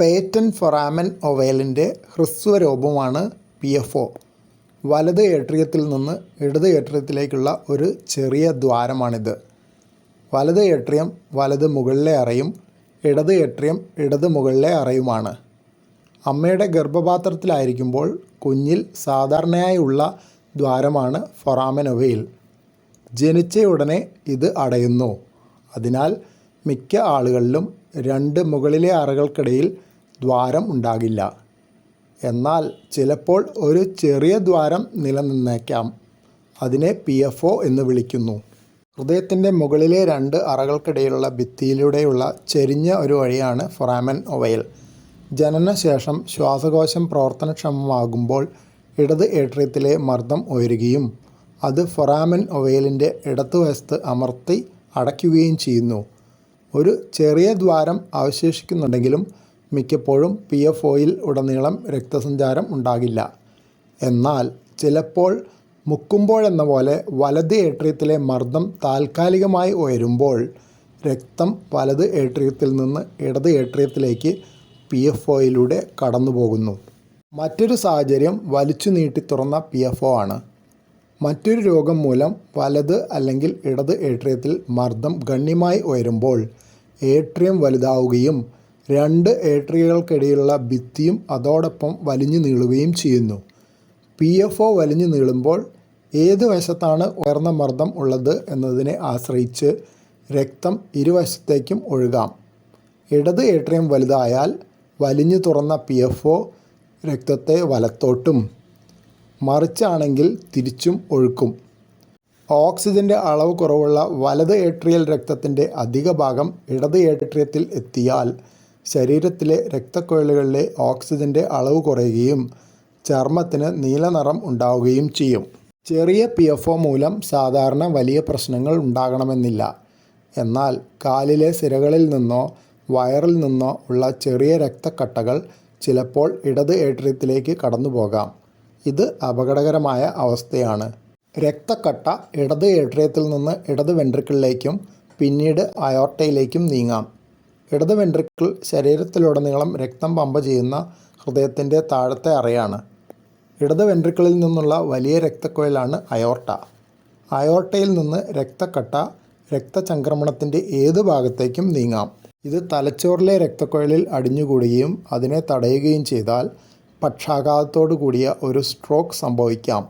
Patent foramen ഒവേലിന്റെ ഹ്രസ്വരൂപമാണ് P F O. വലത് ഏട്രിയത്തിൽ നിന്ന് ഇടത് ഏട്രിയത്തിലേക്കുള്ള ഒരു ചെറിയ ദ്വാരമാണിത്. വലത് ഏട്രിയം വലത് മുകളിലെ അറയും ഇടത് ഏട്രിയം ഇടത് മുകളിലെ അറയുമാണ്. അമ്മയുടെ ഗർഭപാത്രത്തിലായിരിക്കുമ്പോൾ കുഞ്ഞിൽ സാധാരണയായി ഉള്ള ദ്വാരമാണ് ഫൊറാമൻ ഒവയിൽ ജനിച്ച ഉടനെ ഇത് അടയുന്നു. അതിനാൽ മിക്ക ആളുകളിലും രണ്ട് മുകളിലെ അറകൾക്കിടയിൽ ദ്വാരം ഉണ്ടാകില്ല. എന്നാൽ ചിലപ്പോൾ ഒരു ചെറിയ ദ്വാരം നിലനിന്നേക്കാം. അതിനെ പി എഫ് ഒ എന്ന് വിളിക്കുന്നു. ഹൃദയത്തിന്റെ മുകളിലെ രണ്ട് അറകൾക്കിടയിലുള്ള ഭിത്തിയിലൂടെയുള്ള ചെരിഞ്ഞ ഒരു വഴിയാണ് ഫൊറാമൻ ഒവയൽ. ജനനശേഷം ശ്വാസകോശം പ്രവർത്തനക്ഷമമാകുമ്പോൾ ഇടത് ഏട്രിയത്തിലെ മർദ്ദം ഉയരുകയും അത് ഫൊറാമൻ ഒവയലിന്റെ ഇടത്തുവശത്ത് അമർത്തി അടയ്ക്കുകയും ചെയ്യുന്നു. ഒരു ചെറിയ ദ്വാരം അവശേഷിക്കുന്നുണ്ടെങ്കിലും മിക്കപ്പോഴും പി എഫ് ഒയിൽ ഉടനീളം രക്തസഞ്ചാരം ഉണ്ടാകില്ല. എന്നാൽ ചിലപ്പോൾ മുക്കുമ്പോഴെന്ന പോലെ വലത് ഏട്രിയത്തിലെ മർദ്ദം താൽക്കാലികമായി ഉയരുമ്പോൾ രക്തം വലത് ഏട്രിയത്തിൽ നിന്ന് ഇടത് ഏട്രിയത്തിലേക്ക് പി എഫ് ഒയിലൂടെ കടന്നു പോകുന്നു മറ്റൊരു സാഹചര്യം വലിച്ചു നീട്ടി തുറന്ന പി എഫ് ഒ ആണ്. മറ്റൊരു രോഗം മൂലം വലത് അല്ലെങ്കിൽ ഇടത് ഏട്രിയത്തിൽ മർദ്ദം ഗണ്യമായി ഉയരുമ്പോൾ ഏട്രിയം വലുതാവുകയും രണ്ട് ഭിത്തിയും അതോടൊപ്പം വലിഞ്ഞു നീളുകയും ചെയ്യുന്നു. പി എഫ് ഒ വലിഞ്ഞു നീളുമ്പോൾ ഏത് വശത്താണ് ഉയർന്ന മർദ്ദം ഉള്ളത് എന്നതിനെ ആശ്രയിച്ച് രക്തം ഇരുവശത്തേക്കും ഒഴുകാം. ഇടത് ഏട്രിയം വലുതായാൽ വലിഞ്ഞു തുറന്ന പി എഫ് ഒ രക്തത്തെ വലത്തോട്ടും മറിച്ചാണെങ്കിൽ തിരിച്ചും ഒഴുക്കും. ഓക്സിജന്റെ അളവ് കുറവുള്ള വലത് ഏട്രിയൽ രക്തത്തിന്റെ അധിക ഭാഗം ഇടത് ഏട്രിയത്തിൽ എത്തിയാൽ ശരീരത്തിലെ രക്തക്കുഴലുകളിലെ ഓക്സിജന്റെ അളവ് കുറയുകയും ചർമ്മത്തിന് നീലനിറം ഉണ്ടാവുകയും ചെയ്യും. ചെറിയ പി എഫ് ഒ മൂലം സാധാരണ വലിയ പ്രശ്നങ്ങൾ ഉണ്ടാകണമെന്നില്ല. എന്നാൽ കാലിലെ സിരകളിൽ നിന്നോ വയറിൽ നിന്നോ ഉള്ള ചെറിയ രക്തക്കട്ടകൾ ചിലപ്പോൾ ഇടത് ഏട്രിയത്തിലേക്ക് കടന്നു പോകാം. ഇത് അപകടകരമായ അവസ്ഥയാണ്. രക്തക്കട്ട ഇടത് ഏട്രിയത്തിൽ നിന്ന് ഇടത് വെൻട്രിക്കിളിലേക്കും പിന്നീട് അയോർട്ടയിലേക്കും നീങ്ങാം. ഇടത് വെൻട്രിക്കിൾ ശരീരത്തിലുടനീളം രക്തം പമ്പ് ചെയ്യുന്ന ഹൃദയത്തിന്റെ താഴത്തെ അറയാണ്. ഇടത് വെൻട്രിക്കിളിൽ നിന്നുള്ള വലിയ രക്തക്കുഴലാണ് അയോർട്ട. അയോർട്ടയിൽ നിന്ന് രക്തക്കട്ട രക്തചംക്രമണത്തിന്റെ ഏത് ഭാഗത്തേക്കും നീങ്ങാം. ഇത് തലച്ചോറിലെ രക്തക്കുഴലിൽ അടിഞ്ഞുകൂടുകയും അതിനെ തടയുകയും ചെയ്താൽ പക്ഷാഘാതത്തോടു കൂടിയ ഒരു സ്ട്രോക്ക് സംഭവിക്കാം.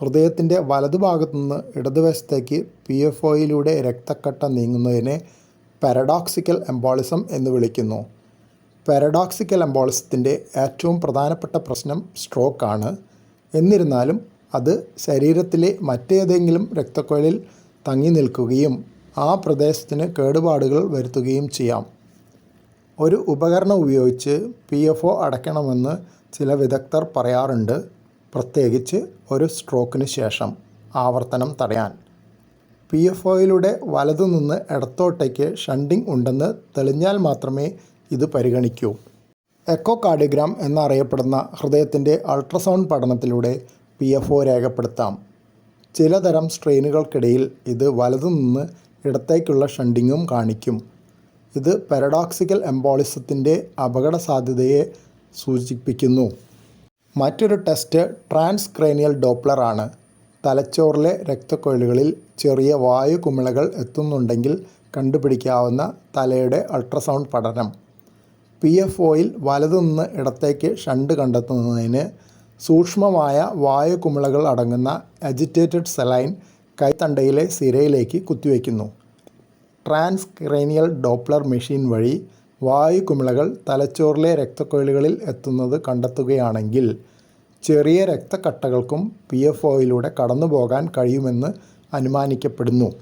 ഹൃദയത്തിന്റെ വലതുഭാഗത്തു നിന്ന് ഇടതുവശത്തേക്ക് പി എഫ് ഒയിലൂടെ രക്തക്കട്ട നീങ്ങുന്നതിനെ പാരഡോക്സിക്കൽ എംബോളിസം എന്ന് വിളിക്കുന്നു. പാരഡോക്സിക്കൽ എംബോളിസത്തിന്റെ ഏറ്റവും പ്രധാനപ്പെട്ട പ്രശ്നം സ്ട്രോക്കാണ് എന്നിരുന്നാലും അത് ശരീരത്തിലെ മറ്റേതെങ്കിലും രക്തക്കുഴലിൽ തങ്ങി നിൽക്കുകയും ആ പ്രദേശത്തിന് കേടുപാടുകൾ വരുത്തുകയും ചെയ്യാം. ഒരു ഉപകരണം ഉപയോഗിച്ച് പി എഫ് ഒ അടയ്ക്കണമെന്ന് ചില വിദഗ്ധർ പറയാറുണ്ട്. പ്രത്യേകിച്ച് ഒരു സ്ട്രോക്കിന് ശേഷം ആവർത്തനം തടയാൻ. പി എഫ് ഒയിലൂടെ വലതു നിന്ന് ഇടത്തോട്ടേക്ക് ഷണ്ടിങ് ഉണ്ടെന്ന് തെളിഞ്ഞാൽ മാത്രമേ ഇത് പരിഗണിക്കൂ. എക്കോ കാർഡിയോഗ്രാം എന്നറിയപ്പെടുന്ന ഹൃദയത്തിന്റെ അൾട്രാസൗണ്ട് പഠനത്തിലൂടെ പി എഫ് ഒ രേഖപ്പെടുത്താം. ചിലതരം സ്ട്രെയിനുകൾക്കിടയിൽ ഇത് വലതുനിന്ന് ഇടത്തേക്കുള്ള ഷണ്ടിങ്ങും കാണിക്കും. ഇത് പാരഡോക്സിക്കൽ എംബോളിസത്തിന്റെ അപകട സാധ്യതയെ സൂചിപ്പിക്കുന്നു. മറ്റൊരു ടെസ്റ്റ് ട്രാൻസ്ക്രേനിയൽ ഡോപ്ലർ ആണ് തലച്ചോറിലെ രക്തക്കൊഴലുകളിൽ ചെറിയ വായു കുമിളകൾ എത്തുന്നുണ്ടെങ്കിൽ കണ്ടുപിടിക്കാവുന്ന തലയുടെ അൾട്രാസൗണ്ട് പഠനം. പി എഫ് ഒയിൽ വലതുനിന്ന് ഇടത്തേക്ക് ഷണ്ട് കണ്ടെത്തുന്നതിന് സൂക്ഷ്മമായ വായു കുമിളകൾ അടങ്ങുന്ന അജിറ്റേറ്റഡ് സെലൈൻ കൈത്തണ്ടയിലെ സിരയിലേക്ക് കുത്തിവെക്കുന്നു ട്രാൻസ് ക്രേനിയൽ ഡോപ്ലർ മെഷീൻ വഴി വായു കുമിളകൾ തലച്ചോറിലെ രക്തക്കൊഴലുകളിൽ എത്തുന്നത് കണ്ടെത്തുകയാണെങ്കിൽ ചെറിയ രക്തക്കട്ടകൾക്കും പി എഫ് ഒയിലൂടെ കടന്നു പോകാൻ കഴിയുമെന്ന് അനുമാനിക്കപ്പെടുന്നു.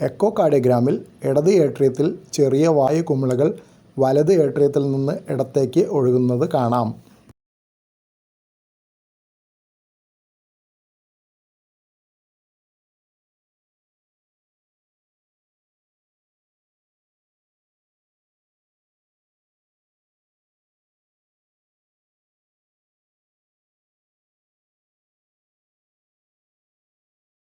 എക്കോ കാർഡിയോഗ്രാമിൽ ഇടത് ഏട്രിയത്തിൽ ചെറിയ വായു കുമിളകൾ വലത് ഏട്രിയത്തിൽ നിന്ന് ഇടത്തേക്ക് ഒഴുകുന്നത് കാണാം.